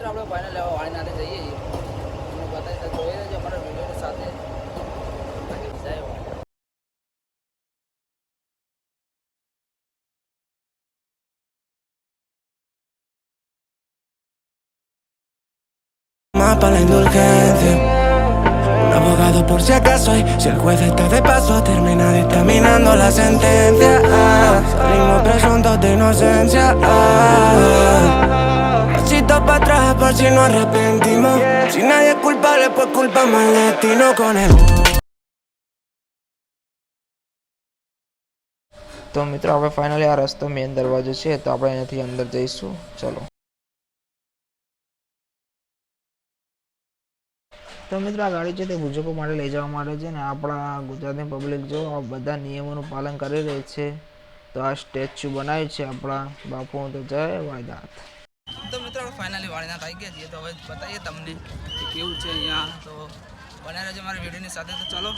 આપણે ફાઇનલ લેવા વાળીનાથે જઈએ છીએ તમને બતાવી તો જોઈ લેજો અમારા વિડીયોની સાથે જય વાળી. Más para la indulgencia. Un abogado por si acaso y si el juez está de paso termina dictaminando la sentencia. Ah, salimos presuntos de inocencia. Ah, pasito para atrás por si nos arrepentimos. Si nadie es culpable, pues culpamos al destino con el. તો મિત્રો આપણે finally આ રસ્તો main દરવાજો છે તો આપણે અહીંયાથી અંદર જઈશું ચલો તો મિત્રો આ ગાડી છે તે બુજુર્ગો માટે લઈ જવા માટે છે ને આપણા ગુજરાતની પબ્લિક જો આ બધા નિયમોનું પાલન કરી રહી છે, તો આ સ્ટેચ્યુ બનાવ્યું છે આપણા બાપુ તો જય વાયદાત તો મિત્રો ફાઇનલી વાળીનાથ આવી ગયા છીએ, તો હવે બતાવીએ તમને કેવું છે અહીંયા. તો બને રહેજો મારી વિડીયોની સાથે, તો ચાલો.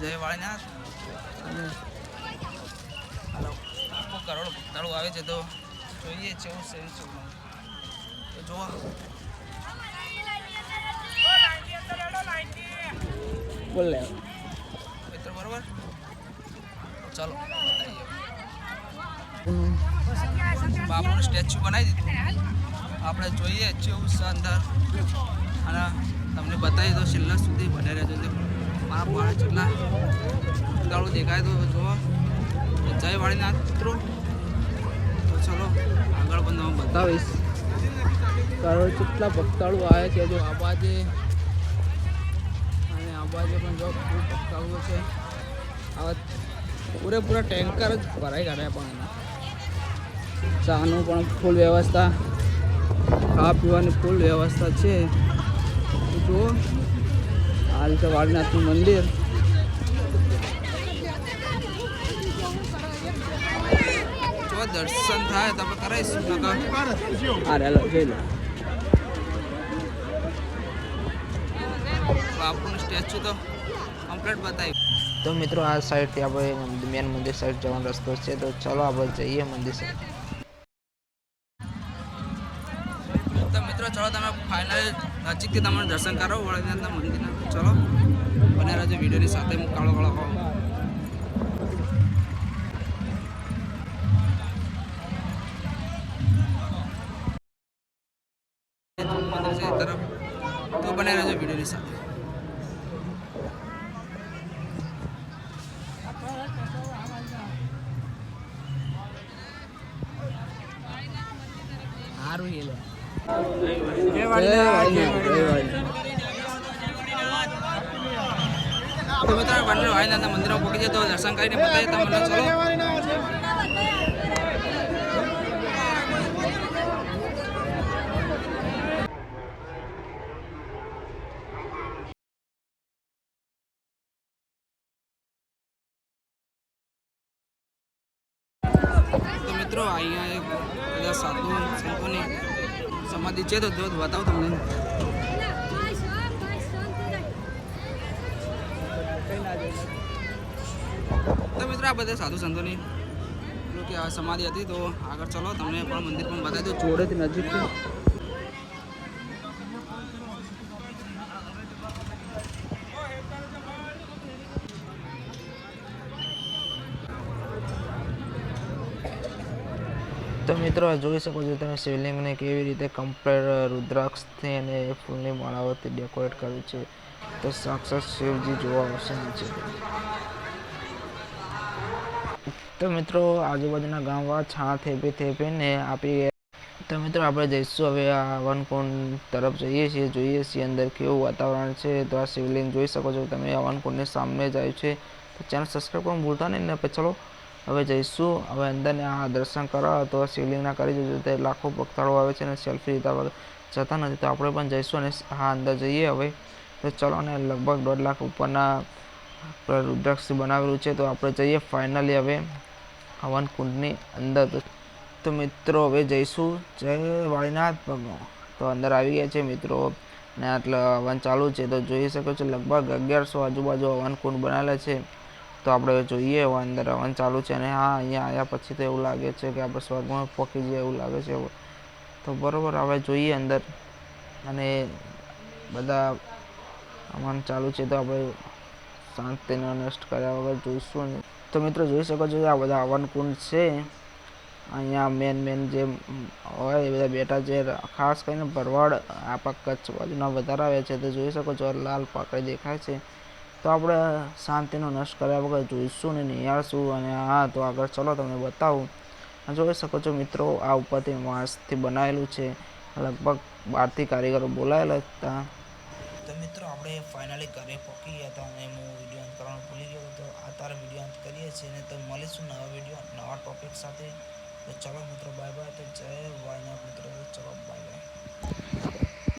જય વાળીનાથ અને આખો કરોડ ભક્તાળુ આવે છે, તો જોઈએ છે છે, શું તો જુઓ. બોલ. લે મિત્રો બરોબર? ચાલો બાપુનું સ્ટેચ્યુ બનાવી દીધું. આપણે જોઈએ જેવું છે અંદર. અને તમને બતાવી દો છેલ્લા સુધી બને રહેજો. મારા પાડે જેટલા ઉતાળું દેખાય તો જુઓ. જય વાળીનાથ મિત્રો તો ચલો આગળ પણ તમે બતાવીશ. કારણ કેટલા ભક્તાળુ આવે છે જો આ બાજે અને આ બાજુ પણ જો ખૂબ ભક્તાળુઓ છે. આવા પૂરેપૂરા ટેન્કર જ ભરાઈ કાઢ્યા પણ ચાનું પણ ફૂલ વ્યવસ્થા, ખાવા પીવાની ફૂલ વ્યવસ્થા છે. તો જુઓ હાલ રીતે વાળનાથનું મંદિર. દર્શન થાય તમે કરાવીશું. હા રેલો જોઈ લો. બાપુનું સ્ટેચ્યુ તો કમ્પ્લીટ બતાવ્યું તો મિત્રો આ સાઈડથી આપણે મેન મંદિર સાઈડ જવાનો રસ્તો છે તો ચલો આપણે જઈએ મંદિર સાઈડ તો મિત્રો ચલો તમે ફાઇનલ નજીકથી તમને દર્શન કરો વડોદરા મંદિરના. ચલો બને રહેજો વિડીયોની સાથે હું કાળો કાળો હોઉં. તરફ. તો બને રહેજો વિડીયોની સાથે. સારું એ તો મિત્રો પહોંચી જાય તો દર્શન કરીને બતાવીએ તમને ચલો. મિત્રો અહીંયા એક બધા સાધુ સંતોની સમાધિ છે તો બતાવો તમને. તો મિત્રો આ બધા સાધુ સંતોની કે આ સમાધિ હતી તો આગળ ચલો, તમને પણ મંદિર પણ બતાવી દો જોડેથી નજીકથી તો મિત્રો જોઈ શકો છો તમે શિવલિંગને કેવી રીતે કમ્પ્લેટ રુદ્રાક્ષથી અને ફૂલની માળાઓથી ડેકોરેટ કર્યું છે. તો સાક્ષાત શિવજી જોવા આવશે નીચે. તો મિત્રો, આજુબાજુના ગામવાળા છાણા થેપી થેપીને આપી તો મિત્રો, આપણે જઈશું હવે આ હવનકુંડ તરફ જઈએ છીએ, જોઈએ છીએ અંદર કેવું વાતાવરણ છે. તો આ શિવલિંગ જોઈ શકો છો તમે હવનકુંડની વનકુંડની સામે જ આવ્યું છે. તો ચેનલ સબસ્ક્રાઈબ પણ ભૂલતા નહીં. ને પછી ચલો હવે જઈશું. હવે અંદરને આ દર્શન કરવા તો શિવલિંગના કરી જજો તે લાખો ભક્તાળો આવે છે અને સેલ્ફી લીધા વગર. જતા નથી તો આપણે પણ જઈશું અને હા, અંદર જઈએ હવે. તો ચલો અને લગભગ દોઢ લાખ ઉપરના રુદ્રાક્ષ બનાવેલું છે. તો આપણે જઈએ ફાઇનલી હવે હવન કુંડની અંદર. તો મિત્રો, હવે જઈશું. જય વાળીનાથ ભગવાન. તો અંદર આવી ગયા છે મિત્રો. ને આટલા હવન ચાલુ છે. તો જોઈ શકો છો, લગભગ અગિયારસો આજુબાજુ હવન કુંડ બનાવેલા છે. તો આપણે જોઈએ હવે અંદર હવન ચાલુ છે અને હા, અહીંયા આવ્યા પછી તો એવું લાગે છે કે આપણે સ્વર્ગમાં પહોંચી જઈએ એવું લાગે છે તો બરાબર, હવે જોઈએ અંદર. અને બધા હવન ચાલુ છે તો આપણે શાંતિનો નષ્ટ કર્યા વગર જોઈશું અને તો મિત્રો જોઈ શકો છો કે આ બધા હવન કુંડ છે. અહીંયા મેન મેન જે હોય એ બધા બેઠા છે. ખાસ કરીને ભરવાડ આપણા કચ્છ બાજુના વધારે આવે છે. તો જોઈ શકો છો લાલ પાકડી દેખાય છે. તો આપણે શાંતિનો નષ્ટ કર્યા વગર જોઈશું ને નિહાળશું અને હા, તો આગળ ચલો તમને બતાવું. જોઈ શકો છો મિત્રો, આ ઉપરથી વાંસથી બનાવેલું છે. લગભગ બારથી કારીગરો બોલાયેલા હતા. તો મિત્રો, આપણે ફાઇનલી ઘરે પહોંચી ગયા હતા અને હું વીડિયો અંત કરવાનું ભૂલી ગયો તો આ તારે વીડિયો અંત કરીએ છીએ અને તો મળીશું નવા વીડિયો નવા ટોપિક સાથે. તો ચલો મિત્રો બાય બાય તો જય વાયનાથ મિત્રો ચલો બાય બાય